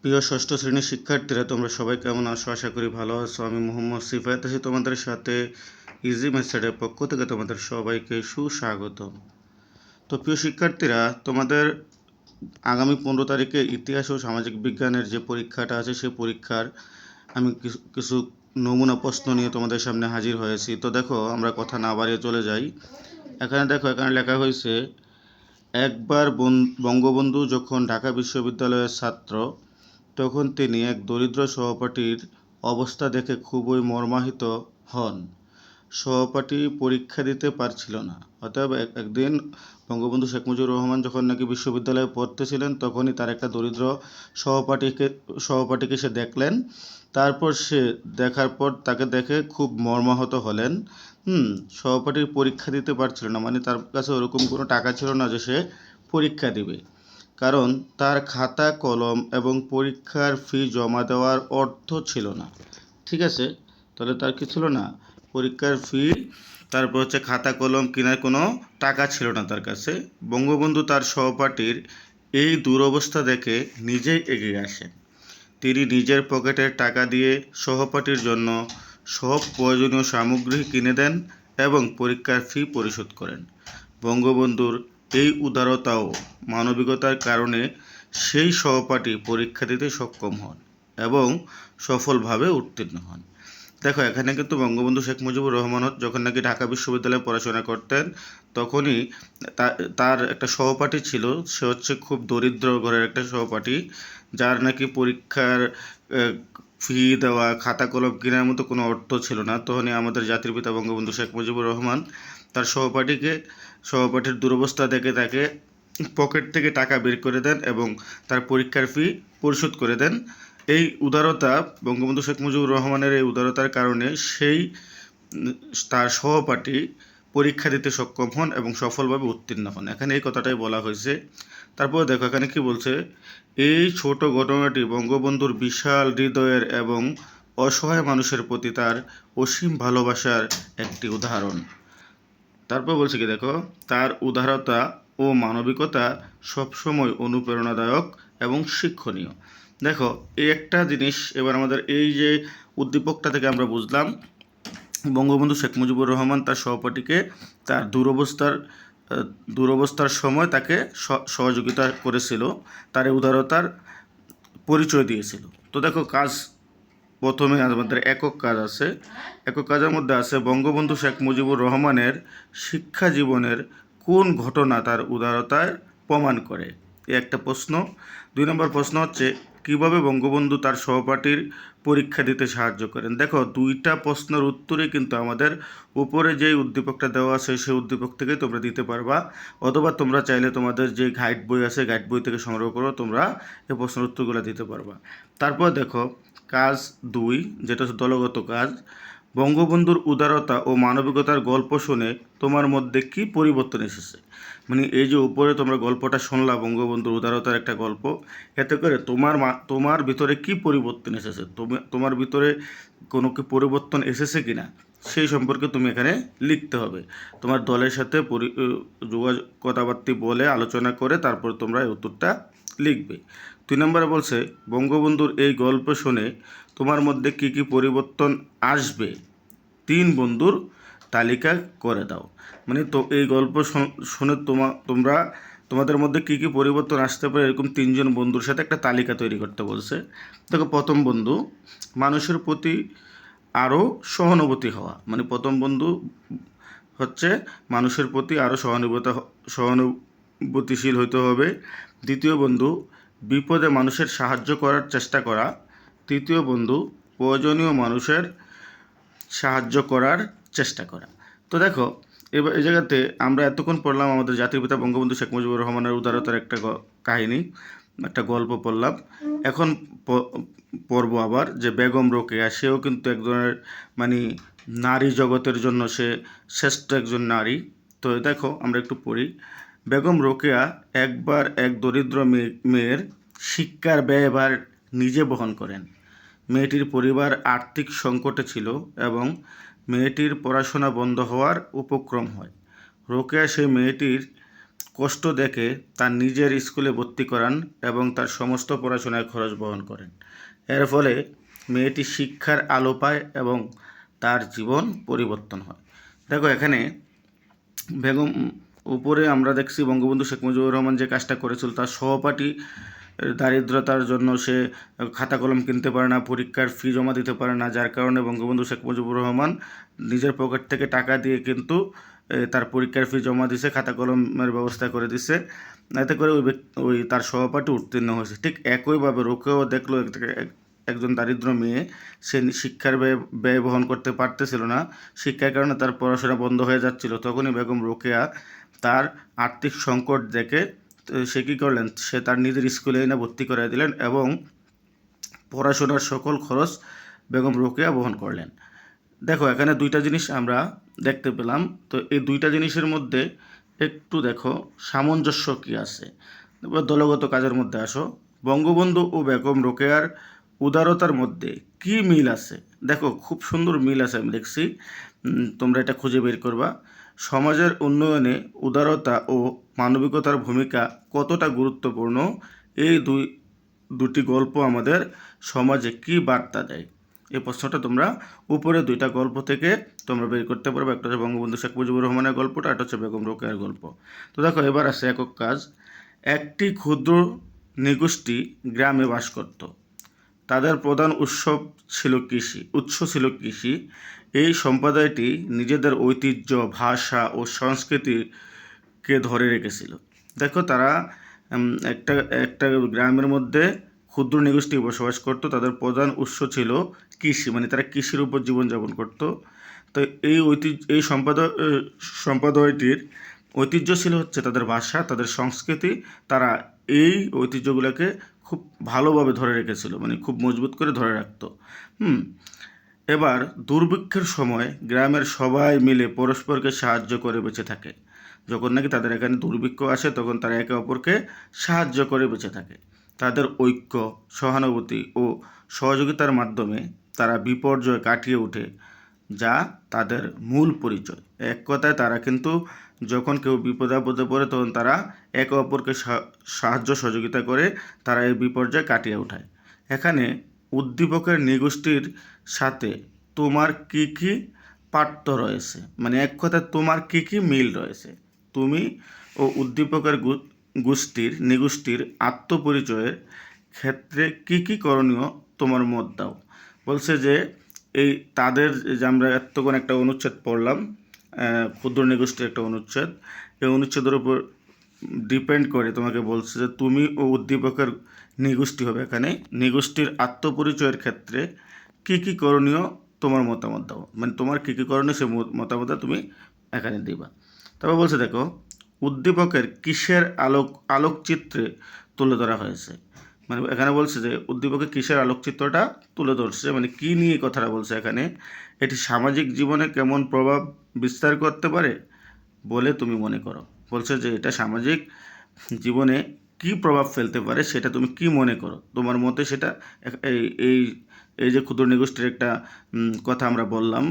প্রিয় ষষ্ঠ শ্রেণির শিক্ষার্থীরা, তোমরা সবাই কেমন আছো? আশা করি ভালো আছো। আমি মোহাম্মদ সিফায়াত আছি তোমাদের সাথে ইজি মেথডের পক্ষ থেকে তোমাদের সবাইকে সুস্বাগত তো প্রিয় শিক্ষার্থীরা, তোমাদের আগামী পনেরো তারিখে ইতিহাস ও সামাজিক বিজ্ঞানের যে পরীক্ষাটা আছে, সেই পরীক্ষার আমি কিছু নমুনা প্রশ্ন নিয়ে তোমাদের সামনে হাজির হয়েছি। তো দেখো, আমরা কথা না বাড়িয়ে চলে যাই। এখানে দেখো, এখানে লেখা হয়েছে, একবার বন- বঙ্গবন্ধু যখন ঢাকা বিশ্ববিদ্যালয়ের ছাত্র তখন তিনি এক দরিদ্র সহপাঠীর অবস্থা দেখে খুবই মর্মাহিত হন। সহপাঠী পরীক্ষা দিতে পারছিল না। অতএব এক- একদিন বঙ্গবন্ধু শেখ মুজিবুর রহমান যখন নাকি বিশ্ববিদ্যালয়ে পড়তেছিলেন, তখনই তার একটা দরিদ্র সহপাঠীকে সহপাঠীকে সে দেখলেন। তারপর সে দেখার পর তাকে দেখে খুব মর্মাহত হলেন। হুম সহপাঠীর পরীক্ষা দিতে পারছিল না মানে তার কাছে ওরকম কোনো টাকা ছিল না যে সে পরীক্ষা দিবে। কারণ তার খাতা, কলম এবং পরীক্ষার ফি জমা দেওয়ার অর্থ ছিল না। ঠিক আছে? তাহলে তার কি ছিল না? পরীক্ষার ফি, তারপর হচ্ছে খাতা, কলম কেনার কোনো টাকা ছিল না তার কাছে। বঙ্গবন্ধু তার সহপাঠীর এই দুরবস্থা দেখে নিজেই এগিয়ে আসেন। তিনি নিজের পকেটের টাকা দিয়ে সহপাঠীর জন্য সব প্রয়োজনীয় সামগ্রী কিনে দেন এবং পরীক্ষার ফি পরিশোধ করেন। বঙ্গবন্ধুর এই উদারতা ও মানবিকতার কারণে সেই সহপাঠী পরীক্ষা দিতে সক্ষম হন এবং সফলভাবে উত্তীর্ণ হন। দেখো, এখানে কিন্তু বঙ্গবন্ধু শেখ মুজিবুর রহমান যখন নাকি ঢাকা বিশ্ববিদ্যালয়ে পড়াশোনা করতেন, তখনই তার একটা সহপাঠী ছিল, সে হচ্ছে খুব দরিদ্র ঘরের একটা সহপাঠী, যার নাকি পরীক্ষার ফি দেওয়া, খাতা কলম কেনার মতো কোনো অর্থ ছিল না। তখনই আমাদের জাতির পিতা বঙ্গবন্ধু শেখ মুজিবুর রহমান তার সহপাঠীকে সহপাঠীর দুরবস্থা দেখে তাকে পকেট থেকে টাকা বের করে দেন এবং তার পরীক্ষার ফি পরিশোধ করে দেন। এই উদারতা বঙ্গবন্ধু শেখ মুজিবুর রহমানের এই উদারতার কারণে সেই, তার সহপাঠী পরীক্ষা দিতে সক্ষম হন এবং সফলভাবে উত্তীর্ণ হন। এখানে এই কথাটাই বলা হয়েছে। তারপর দেখো, এখানে কি বলছে? এই ছোট ঘটনাটি বঙ্গবন্ধুর বিশাল হৃদয়ের এবং অসহায় মানুষের প্রতি তার অসীম ভালোবাসার একটি উদাহরণ। তারপর বলছে কি, দেখো, তার উদারতা ও মানবিকতা সবসময় অনুপ্রেরণাদায়ক এবং শিক্ষণীয়। দেখো, এই একটা জিনিস এবার আমাদের এই যে উদ্দীপকটা থেকে আমরা বুঝলাম, বঙ্গবন্ধু শেখ মুজিবুর রহমান তার সহপাঠীকে তার দুরবস্থার দুরবস্থার সময় তাকে সহযোগিতা করেছিল, তার উদারতার পরিচয় দিয়েছিল। তো দেখো, কাজ প্রথমে আমাদের একক কাজ আছে। একক কাজের মধ্যে আছে বঙ্গবন্ধু শেখ মুজিবুর রহমানের শিক্ষা জীবনের কোন ঘটনা তার উদারতার প্রমাণ করে। এ একটা প্রশ্ন। দুই নম্বর প্রশ্ন হচ্ছে কীভাবে বঙ্গবন্ধু তার সহপাঠীর পরীক্ষা দিতে সাহায্য করেন? দেখো, দুইটা প্রশ্নের উত্তরে কিন্তু আমাদের উপরে যে উদ্দীপকটা দেওয়া আছে, সেই উদ্দীপক থেকে তোমরা দিতে পারবা। অথবা তোমরা চাইলে তোমাদের যে গাইড বই আছে গাইড বই থেকে সংগ্রহ করো তোমরা এই প্রশ্নের উত্তরগুলো দিতে পারবা। তারপর দেখো, কাজ দুই, যেটা হচ্ছে দলগত কাজ বঙ্গবন্ধুর উদারতা ও মানবিকতার গল্প শুনে তোমার মধ্যে কি পরিবর্তন এসেছে? মানে এই যে উপরে তোমরা গল্পটা শুনলা, বঙ্গবন্ধুর উদারতার একটা গল্প, এতে করে তোমার তোমার ভিতরে কি পরিবর্তন এসেছে? তুমি, তোমার ভিতরে কোনো কি পরিবর্তন এসেছে কি না সেই সম্পর্কে তুমি এখানে লিখতে হবে। তোমার দলের সাথে যোগাযোগ, কথাবার্তি বলে আলোচনা করে তারপর তোমরা এই উত্তরটা লিখবে। দুই নম্বরে বলছে, বঙ্গবন্ধুর এই গল্প শুনে তোমার মধ্যে কি কি পরিবর্তন আসবে? তিন বন্ধুর তালিকা করে দাও। মানে তো এই গল্প শুনে তোমা, তোমরা, তোমাদের মধ্যে কি কি পরিবর্তন আসতে পারে এরকম তিনজন বন্ধুর সাথে একটা তালিকা তৈরি করতে বলছে। দেখো, প্রথম বন্ধু, মানুষের প্রতি আরও সহানুভূতি হওয়া। মানে প্রথম বন্ধু হচ্ছে মানুষের প্রতি আরও সহানুভূতি সহানুভূতিশীল হইতে হবে। দ্বিতীয় বন্ধু, বিপদে মানুষের সাহায্য করার চেষ্টা করা। তৃতীয় বন্ধু প্রয়োজনীয় মানুষের সাহায্য করার চেষ্টা করা। তো দেখো, এবার এই জায়গাতে আমরা এতক্ষণ পড়লাম আমাদের জাতির পিতা বঙ্গবন্ধু শেখ মুজিবুর রহমানের উদারতার একটা কাহিনী, একটা গল্প পড়লাম। এখন পড়ব আবার যে বেগম রোকেয়া, সেও কিন্তু এক ধরনের মানে নারী জগতের জন্য সে শ্রেষ্ঠ একজন নারী। তো দেখো, আমরা একটু পড়ি। বেগম রোকেয়া একবার এক দরিদ্র মেয়ে মেয়ের শিক্ষার ব্যয়ভার নিজে বহন করেন। মেয়েটির পরিবার আর্থিক সংকটে ছিল এবং মেয়েটির পড়াশোনা বন্ধ হওয়ার উপক্রম হয়। রোকেয়া সেই মেয়েটির কষ্ট দেখে তার নিজের স্কুলে ভর্তি করান এবং তার সমস্ত পড়াশোনার খরচ বহন করেন। এর ফলে মেয়েটি শিক্ষার আলো পায় এবং তার জীবন পরিবর্তন হয়। দেখো, এখানে বেগম, উপরে আমরা দেখছি বঙ্গবন্ধু শেখ মুজিবুর রহমান যে কাজটা করেছিল, তার সহপাঠী দারিদ্রতার জন্য সে খাতা কলম কিনতে পারে না, পরীক্ষার ফি জমা দিতে পারে না, যার কারণে বঙ্গবন্ধু শেখ মুজিবুর রহমান নিজের পকেট থেকে টাকা দিয়ে কিন্তু তার পরীক্ষার ফি জমা দিছে খাতা কলমের ব্যবস্থা করে দিছে। এতে করে ওই ওই তার সহপাঠী উত্তীর্ণ হয়েছে। ঠিক একইভাবে রোকেও দেখল এক- এক- একজন দারিদ্র মেয়ে, সে শিক্ষার ব্যয় ব্যয় বহন করতে পারতেছিল না, শিক্ষার কারণে তার পড়াশোনা বন্ধ হয়ে যাচ্ছিল। তখনই বেগম রোকেয়া তার আর্থিক সংকট দেখে সে কী করলেন? সে তার নিজের স্কুলে এনে ভর্তি করে দিলেন এবং পড়াশোনার সকল খরচ বেগম রোকেয়া বহন করলেন। দেখো, এখানে দুইটা জিনিস আমরা দেখতে পেলাম। তো এই দুইটা জিনিসের মধ্যে একটু দেখো, সামঞ্জস্য কী আছে? দলগত কাজের মধ্যে আসো। বঙ্গবন্ধু ও বেগম রোকেয়ার উদারতার মধ্যে কি মিল আছে? দেখো, খুব সুন্দর মিল আছে, আমি দেখছি। তোমরা এটা খুঁজে বের করবা। সমাজের উন্নয়নে উদারতা ও মানবিকতার ভূমিকা কতটা গুরুত্বপূর্ণ? এই দুই, দুটি গল্প আমাদের সমাজে কি বার্তা দেয়? এই প্রশ্নটা তোমরা উপরে দুইটা গল্প থেকে তোমরা বের করতে পারবে। একটা হচ্ছে বঙ্গবন্ধু শেখ মুজিবুর রহমানের গল্পটা, একটা হচ্ছে বেগম রোকেয়ার গল্প। তো দেখো, এবার আছে একক কাজ। একটি ক্ষুদ্র নিগোষ্ঠী গ্রামে বাস করত। তাদের প্রধান উৎসব ছিল কৃষি উৎস ছিল কৃষি। এই সম্প্রদায়টি নিজেদের ঐতিহ্য ভাষা ও সংস্কৃতিকে ধরে রেখেছিল। দেখো তারা একটা একটা গ্রামের মধ্যে ক্ষুদ্র নিগোষ্ঠী বসবাস করত। তাদের প্রধান উৎস ছিল কৃষি মানে তারা কৃষির উপর জীবনযাপন করত। তো এই ঐতিহ্য এই সম্প্রদায় আহ, সম্প্রদায়টির ঐতিহ্য ছিল হচ্ছে তাদের ভাষা তাদের সংস্কৃতি। তারা এই ঐতিহ্যগুলোকে খুব ভালোভাবে ধরে রেখেছিল মানে খুব মজবুত করে ধরে রাখতো। হুম, এবার দুর্ভিক্ষের সময় গ্রামের সবাই মিলে পরস্পরকে সাহায্য করে বেঁচে থাকে। যখন নাকি তাদের এখানে দুর্ভিক্ষ আসে, তখন তারা একে অপরকে সাহায্য করে বেঁচে থাকে। তাদের ঐক্য, সহানুভূতি ও সহযোগিতার মাধ্যমে তারা বিপর্যয় কাটিয়ে ওঠে। যা তাদের মূল পরিচয়। এক কথায় তারা কিন্তু যখন কেউ বিপদে আপদে পড়ে, তখন তারা একে অপরকে সাহায্য সহযোগিতা করে তারা এই বিপর্যয় কাটিয়ে ওঠায়। এখানে উদ্দীপকের নিগোষ্ঠীর সাথে তোমার কি কি পার্থ রয়েছে? মানে এক কথায় তোমার কি কি মিল রয়েছে? তুমি ও উদ্দীপকের গোষ্ঠীর, নিগোষ্ঠীর আত্মপরিচয়ের ক্ষেত্রে কি কি করণীয় তোমার মত দাও। বলছে যে এই তাদের যে আমরা এতক্ষণ একটা অনুচ্ছেদ পড়লাম ক্ষুদ্র নিগোষ্ঠীর একটা অনুচ্ছেদ, এই অনুচ্ছেদের উপর ডিপেন্ড করে তোমাকে বলছে যে তুমি ও উদ্দীপকের নিগোষ্ঠী হবে এখানে। নিগোষ্ঠীর আত্মপরিচয়ের ক্ষেত্রে কি কি করণীয় তোমার মতামত দাও। মানে তোমার কী কী করণীয় সে মত- মতামতটা তুমি এখানে দিবা। তারপর বলছে দেখো, উদ্দীপকের কিসের আলোক, আলোকচিত্রে তুলে ধরা হয়েছে? মানে এখানে বলছে যে উদ্দীপকের কিসের আলোকচিত্রটা তুলে ধরছে মানে কি নিয়ে কথাটা বলছে এখানে? এটি সামাজিক জীবনে কেমন প্রভাব বিস্তার করতে পারে বলে তুমি মনে করো? বলছে যে এটা সামাজিক জীবনে কি প্রভাব ফেলতে পারে সেটা তুমি কি মনে করো? তোমার মতে সেটা এই এই এই যে ক্ষুদ্র নিগোষ্ঠীর একটা কথা আমরা বললাম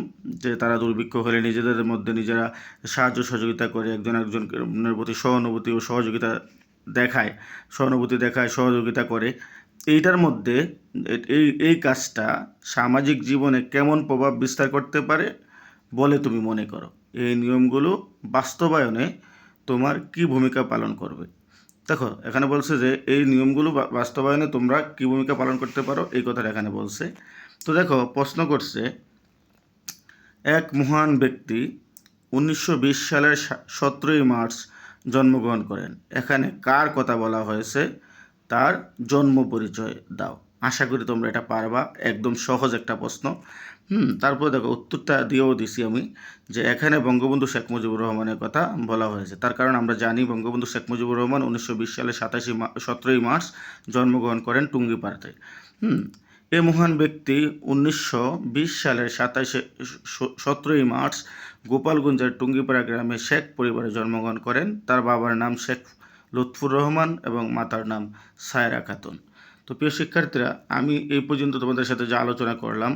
যে তারা দুর্ভিক্ষ হলে নিজেদের মধ্যে নিজেরা সাহায্য সহযোগিতা করে, একজন একজনের প্রতি সহানুভূতি ও সহযোগিতা দেখায়, সহানুভূতি দেখায়, সহযোগিতা করে। এইটার মধ্যে এই এই কাজটা সামাজিক জীবনে কেমন প্রভাব বিস্তার করতে পারে বলে তুমি মনে করো? এই নিয়মগুলো বাস্তবায়নে তোমার কি ভূমিকা পালন করবে? দেখো, এখানে বলছে যে এই নিয়মগুলো বাস্তবায়নে তোমরা কি ভূমিকা পালন করতে পারো? এই কথাটা এখানে বলছে। তো দেখো, প্রশ্ন করছে, এক মহান ব্যক্তি উনিশশো বিশ সালের সতেরোই মার্চ জন্মগ্রহণ করেন। এখানে কার কথা বলা হয়েছে? তার জন্ম পরিচয় দাও। আশা করি তোমরা এটা পারবা। একদম সহজ একটা প্রশ্ন। হুম, তারপরে দেখো, উত্তরটা দিয়েও দিছি আমি যে এখানে বঙ্গবন্ধু শেখ মুজিবুর রহমানের কথা বলা হয়েছে। তার কারণ আমরা জানি বঙ্গবন্ধু শেখ মুজিবুর রহমান উনিশশো বিশ সালে সাতাশি সতেরোই মার্চ জন্মগ্রহণ করেন টুঙ্গিপাড়াতে। হুম এ মহান ব্যক্তি উনিশশো বিশ সালের সাতাশে সতেরোই মার্চ গোপালগঞ্জের টুঙ্গিপাড়া গ্রামে শেখ পরিবারে জন্মগ্রহণ করেন। তার বাবার নাম শেখ লুৎফুর রহমান এবং মাতার নাম সায়রা খাতুন। তো প্রিয় শিক্ষার্থীরা, আমি এই পর্যন্ত তোমাদের সাথে যে আলোচনা করলাম,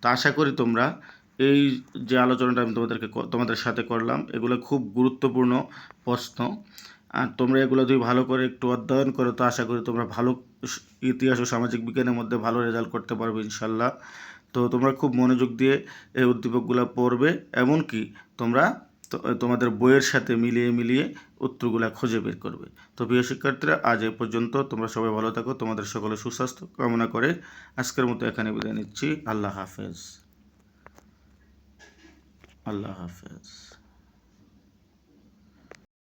তা আশা করি তোমরা এই যে আলোচনাটা আমি তোমাদেরকে তোমাদের সাথে করলাম, এগুলো খুব গুরুত্বপূর্ণ প্রশ্ন। আর তোমরা এগুলো যদি ভালো করে একটু অধ্যয়ন করো, তো আশা করি তোমরা ভালো ইতিহাস ও সামাজিক বিজ্ঞানের মধ্যে ভালো রেজাল্ট করতে পারবে ইনশাল্লাহ তো তোমরা খুব মনোযোগ দিয়ে এই উদ্দীপকগুলো পড়বে, এমনকি তোমরা তোমাদের বইয়ের সাথে মিলিয়ে মিলিয়ে উত্তরগুলো খুঁজে বের করবে। তো প্রিয় শিক্ষার্থীরা, আজ এ পর্যন্ত। তোমরা সবাই ভালো থাকো, তোমাদের সকলে সুস্বাস্থ্য কামনা করে আজকের মতো এখানে বিদায় নিচ্ছি। আল্লাহ হাফেজ। আল্লাহ হাফেজ।